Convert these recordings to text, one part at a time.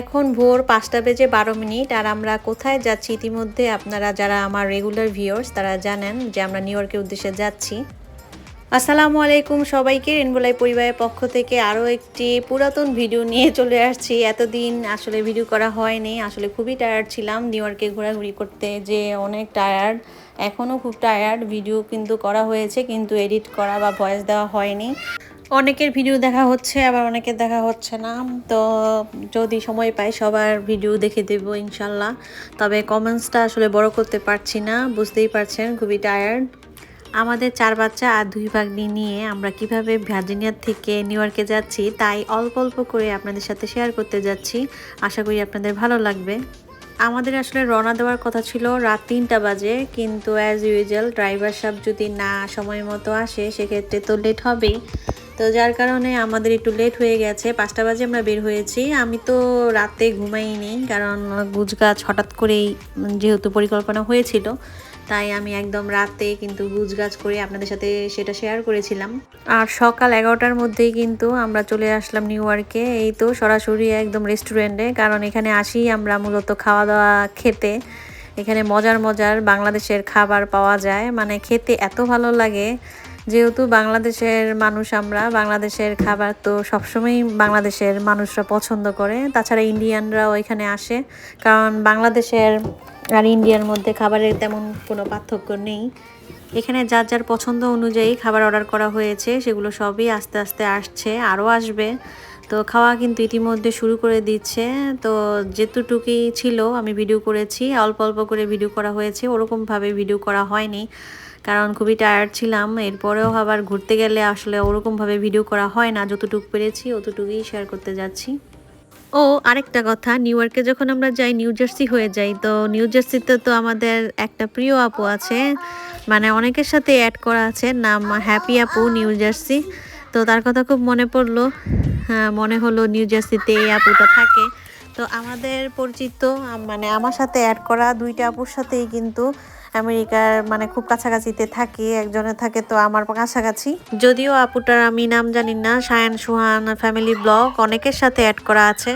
এখন ভোর পাঁচটা বেজে বারো মিনিট আর আমরা কোথায় যাচ্ছি ইতিমধ্যে আপনারা যারা আমার রেগুলার ভিউয়ার্স তারা জানেন যে আমরা নিউ ইয়র্কের উদ্দেশ্যে যাচ্ছি। আসসালামু আলাইকুম সবাইকে রেনবোলাই পরিবারের পক্ষ থেকে আরও একটি পুরাতন ভিডিও নিয়ে চলে আসছি। এতদিন আসলে ভিডিও করা হয়নি, আসলে খুবই টায়ার্ড ছিলাম নিউ ইয়র্কে ঘোরাঘুরি করতে যে অনেক টায়ার্ড এখনও খুব টায়ার্ড ভিডিও কিন্তু করা হয়েছে, কিন্তু এডিট করা বা ভয়েস দেওয়া হয়নি। অনেকের ভিডিও দেখা হচ্ছে, আবার অনেকের দেখা হচ্ছে না। তো যদি সময় পাই সবার ভিডিও দেখে দেব ইনশাল্লাহ। তবে কমেন্টসটা আসলে বড় করতে পারছি না, বুঝতেই পারছেন, খুবই টায়ার্ড আমাদের চার বাচ্চা আর দুই ভাগ্নি নিয়ে আমরা কীভাবে ভার্জিনিয়ার থেকে নিউ ইয়র্কে যাচ্ছি, তাই অল্প অল্প করে আপনাদের সাথে শেয়ার করতে যাচ্ছি। আশা করি আপনাদের ভালো লাগবে। আমাদের আসলে রওনা দেওয়ার কথা ছিল রাত তিনটা বাজে, কিন্তু অ্যাজ ইউজুয়াল ড্রাইভার সাহেব যদি না সময় মতো আসে, সেক্ষেত্রে তো লেট হবেই। তো যার কারণে আমাদের একটু লেট হয়ে গেছে। পাঁচটা বাজে আমরা বের হয়েছি। আমি তো রাতে ঘুমাইনি, কারণ গুজগাছ হঠাৎ করেই যেহেতু পরিকল্পনা হয়েছিল, তাই আমি একদম রাতে কিন্তু গুজগাছ করে আপনাদের সাথে সেটা শেয়ার করেছিলাম। আর সকাল এগারোটার মধ্যেই কিন্তু আমরা চলে আসলাম নিউ ইয়র্কে এই তো সরাসরি একদম রেস্টুরেন্টে কারণ এখানে আসি আমরা মূলত খাওয়া দাওয়া খেতে। এখানে মজার মজার বাংলাদেশের খাবার পাওয়া যায়। মানে খেতে এত ভালো লাগে যেহেতু বাংলাদেশের মানুষ আমরা, বাংলাদেশের খাবার তো সবসময়ই বাংলাদেশের মানুষরা পছন্দ করে। তাছাড়া ইন্ডিয়ানরাও এখানে আসে, কারণ বাংলাদেশের আর ইন্ডিয়ার মধ্যে খাবারের তেমন কোনো পার্থক্য নেই। এখানে যার যার পছন্দ অনুযায়ী খাবার অর্ডার করা হয়েছে, সেগুলো সবই আস্তে আস্তে আসছে, আরও আসবে। তো খাওয়া কিন্তু ইতিমধ্যে শুরু করে দিচ্ছে। তো যেতুটুকুই ছিল, আমি ভিডিও করেছি, অল্প অল্প করে ভিডিও করা হয়েছে, ওরকমভাবে ভিডিও করা হয়নি। কারণ খুবই টায়ার্ড ছিলাম। এরপরেও আবার ঘুরতে গেলে আসলে ওরকমভাবে ভিডিও করা হয় না। যতটুকু পেরেছি অতটুকুই শেয়ার করতে যাচ্ছি। ও আরেকটা কথা নিউ ইয়র্কে যখন আমরা যাই নিউ জার্সি হয়ে যাই তো নিউ জার্সিতে তো আমাদের একটা প্রিয় আপু আছে। মানে অনেকের সাথে অ্যাড করা আছে নাম হ্যাপি আপু নিউ জার্সি তো তার কথা খুব মনে পড়ল। হ্যাঁ, মনে হলো নিউ জার্সিতে এই আপুটা থাকে। তো আমাদের পরিচিত মানে আমার সাথে অ্যাড করা দুইটা আপুর সাথেই কিন্তু আমেরিকার মানে খুব কাছাকাছিতে থাকি, একজনে থাকে তো আমার কাছাকাছি। যদিও আপুটার আমি নাম জানি না, সায়ান, সুহান, ফ্যামিলি ব্লগ অনেকের সাথে অ্যাড করা আছে।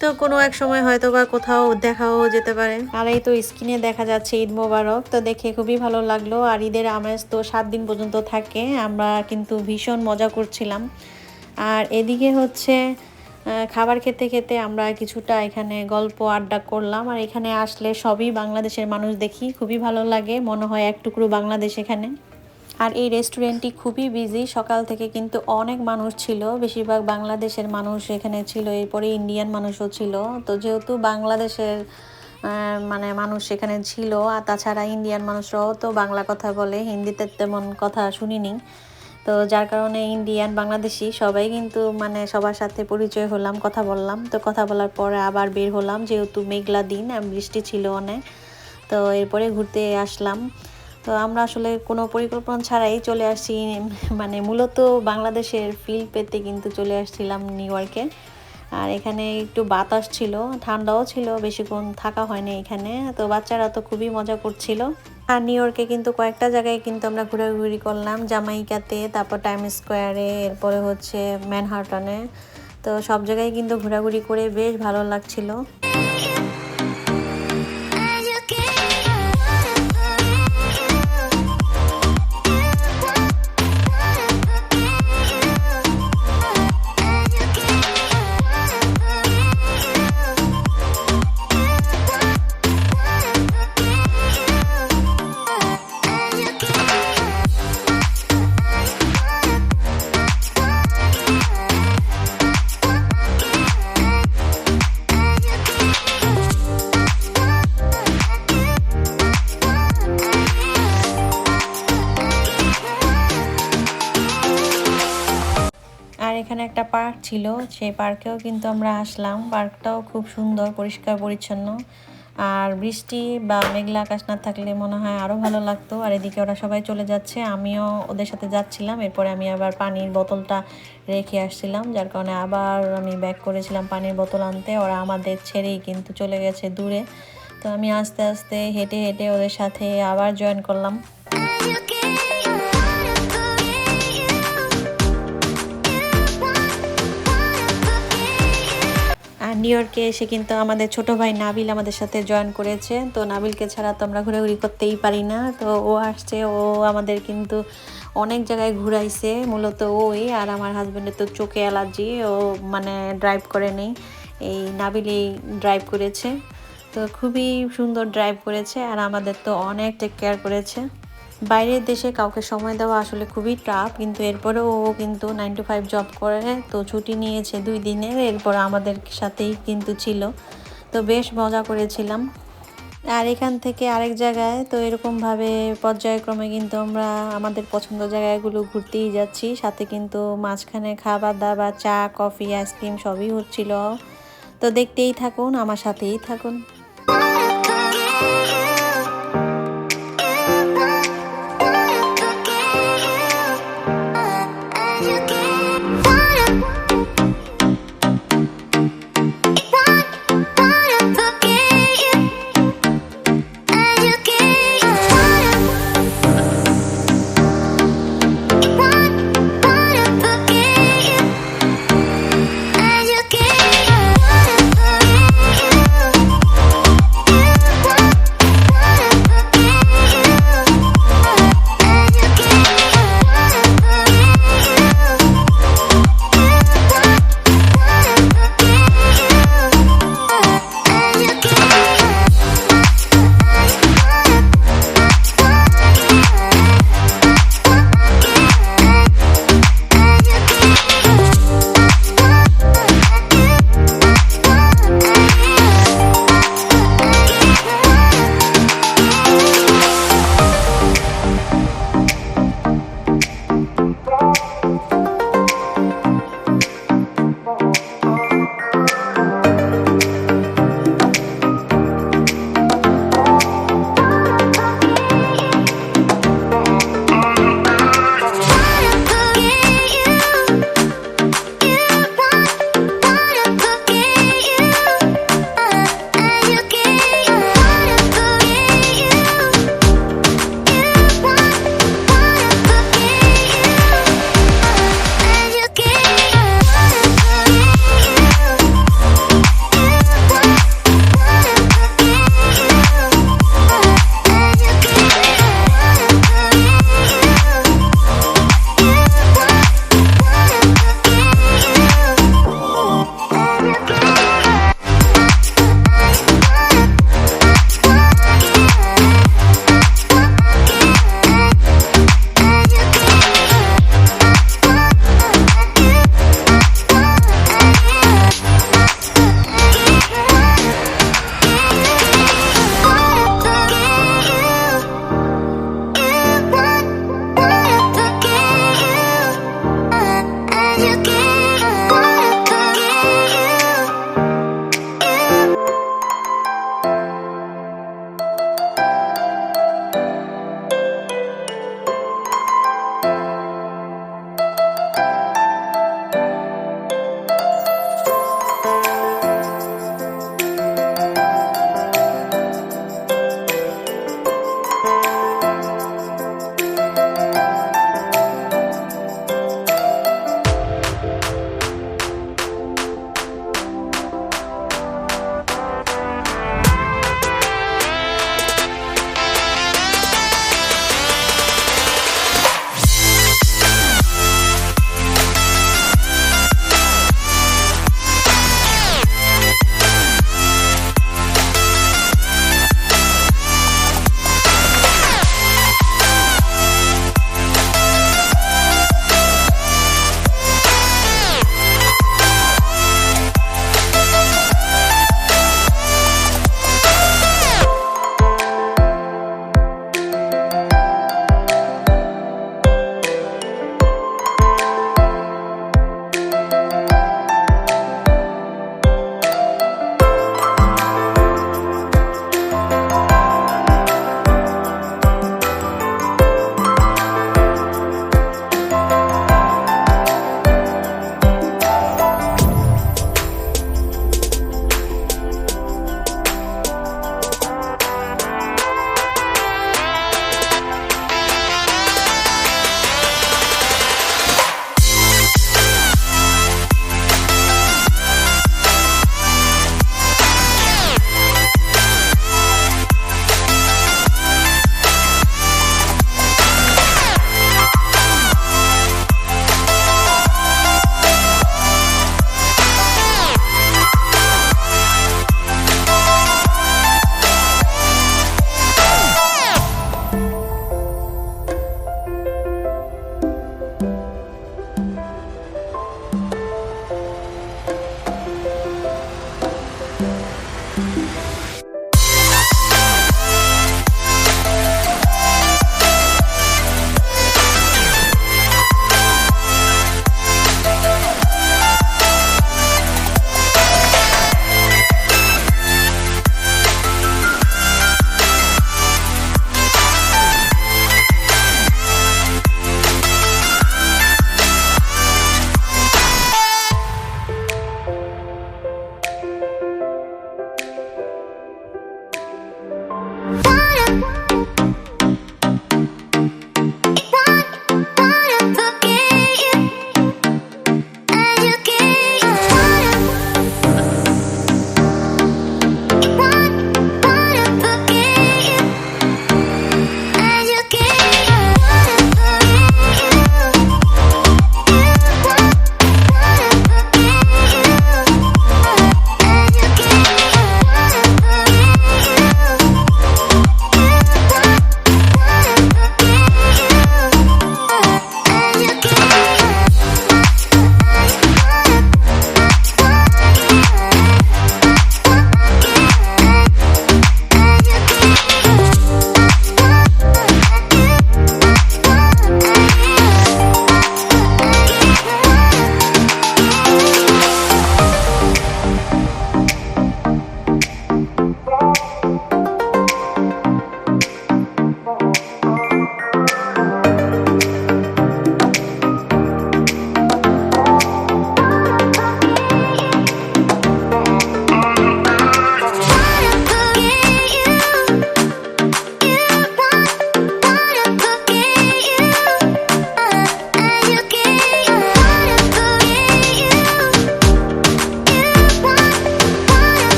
তো কোনো এক সময় হয়তো বা কোথাও দেখাও যেতে পারে। আর এই তো স্ক্রিনে দেখা যাচ্ছে ঈদ মোবারক, তো দেখে খুবই ভালো লাগল। আর ঈদের আমেজ তো সাত দিন পর্যন্ত থাকে, আমরা কিন্তু ভীষণ মজা করছিলাম। আর এদিকে হচ্ছে খাবার খেতে খেতে আমরা কিছুটা এখানে গল্প আড্ডা করলাম। আর এখানে আসলে সবই বাংলাদেশের মানুষ দেখি, খুবই ভালো লাগে, মনে হয় এক টুকরো বাংলাদেশ এখানে। আর এই রেস্টুরেন্টটি খুবই বিজি সকাল থেকে কিন্তু অনেক মানুষ ছিল, বেশিরভাগ বাংলাদেশের মানুষ এখানে ছিল, এরপরে ইন্ডিয়ান মানুষও ছিল। তো যেহেতু বাংলাদেশের মানে মানুষ এখানে ছিল, আর তাছাড়া ইন্ডিয়ান মানুষরাও তো বাংলা কথা বলে, হিন্দিতে তেমন কথা শুনিনি। তো যার কারণে ইন্ডিয়ান বাংলাদেশি সবাই কিন্তু মানে সবার সাথে পরিচয় হলাম, কথা বললাম। তো কথা বলার পরে আবার বের হলাম, যেহেতু মেঘলা দিন বৃষ্টি ছিল অনেক। তো এরপরে ঘুরতে আসলাম। তো আমরা আসলে কোনো পরিকল্পনা ছাড়াই চলে আসছি। মানে মূলত বাংলাদেশের ফিল পেতে কিন্তু চলে আসছিলাম নিউ ইয়র্কে আর এখানে একটু বাতাস ছিল, ঠান্ডাও ছিল, বেশিক্ষণ থাকা হয়নি এখানে। তো বাচ্চারা তো খুবই মজা করছিল। আর নিউ ইয়র্কে কিন্তু কয়েকটা জায়গায় কিন্তু আমরা ঘোরাঘুরি করলাম জামাইকাতে তারপর টাইম স্কোয়ারে এরপরে হচ্ছে ম্যানহার্টনে তো সব জায়গায় কিন্তু ঘোরাঘুরি করে বেশ ভালো লাগছিল। ছিল, সেই পার্কেও কিন্তু আমরা আসলাম। পার্কটাও খুব সুন্দর, পরিষ্কার, পরিচ্ছন্ন। আর বৃষ্টি বা মেঘলা আকাশ না থাকলে মনে হয় আরও ভালো লাগতো। আর এদিকে ওরা সবাই চলে যাচ্ছে। আমিও ওদের সাথে যাচ্ছিলাম। এরপরে আমি আবার পানির বোতলটা রেখে আসছিলাম, যার কারণে আবার আমি ব্যাক করেছিলাম পানির বোতল আনতে। ওরা আমাদের ছেড়েই কিন্তু চলে গেছে দূরে। তো আমি আস্তে আস্তে হেঁটে হেঁটে ওদের সাথে আবার জয়েন করলাম। নিউ ইয়র্কে এসে কিন্তু আমাদের ছোট ভাই নাবিল আমাদের সাথে জয়েন করেছে। তো নাবিলকে ছাড়া তো আমরা ঘোরাঘুরি করতেই পারি না। তো ও আসছে, ও আমাদের কিন্তু অনেক জায়গায় ঘুরাইছে। মূলত ওই আর আমার হাজব্যান্ডের তো চোখে অ্যালার্জি ও মানে ড্রাইভ করে নেই। এই নাবিলই ড্রাইভ করেছে। তো খুবই সুন্দর ড্রাইভ করেছে আর আমাদের তো অনেক টেক কেয়ার করেছে। বাইরের দেশে কাউকে সময় দেওয়া আসলে খুবই টাফ কিন্তু এরপরেও ও কিন্তু নাইন টু ফাইভ জব করে, তো ছুটি নিয়েছে দুই দিনের, এরপর আমাদের সাথেই কিন্তু ছিল। তো বেশ মজা করেছিলাম। আর এখান থেকে আরেক জায়গায়, তো এরকমভাবে পর্যায়ক্রমে কিন্তু আমরা আমাদের পছন্দ জায়গাগুলো ঘুরতেই যাচ্ছি। সাথে কিন্তু মাঝখানে খাবার দাবার, চা, কফি, আইসক্রিম সবই হচ্ছিল। তো দেখতেই থাকুন, আমার সাথেই থাকুন।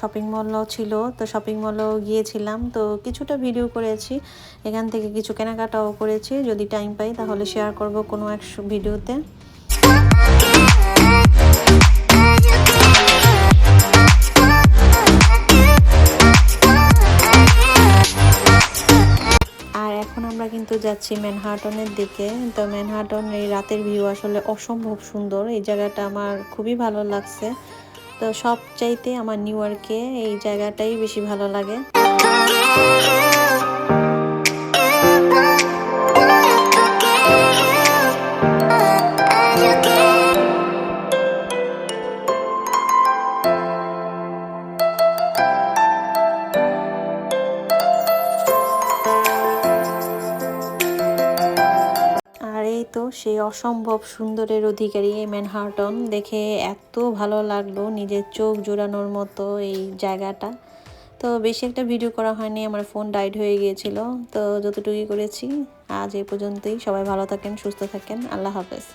শপিং মলও ছিল, তো শপিং মলও গিয়েছিলাম, তো কিছুটা ভিডিও করেছি। এখান থেকে কিছু কেনাকাটাও করেছি, যদি টাইম পাই তাহলে শেয়ার করব কোনো এক ভিডিওতে এখন আমরা কিন্তু যাচ্ছি ম্যানহাটনের দিকে, তো ম্যানহাটন এই রাতের ভিউ আসলে অসম্ভব সুন্দর। এই জায়গাটা আমার খুবই ভালো লাগছে। তো সব চাইতে আমার নিউ ইয়র্কে এই জায়গাটাই বেশি ভালো লাগে। অসম্ভব সুন্দরের অধিকারী এই ম্যানহার্টন দেখে এত ভালো লাগল নিজের চোখ জোড়ানোর মতো এই জায়গাটা। তো বেশি একটা ভিডিও করা হয়নি, আমার ফোন ডাইড হয়ে গিয়েছিল। তো যতটুকুই করেছি, আজ এ পর্যন্তই। সবাই ভালো থাকেন, সুস্থ থাকেন। আল্লাহ হাফেজ।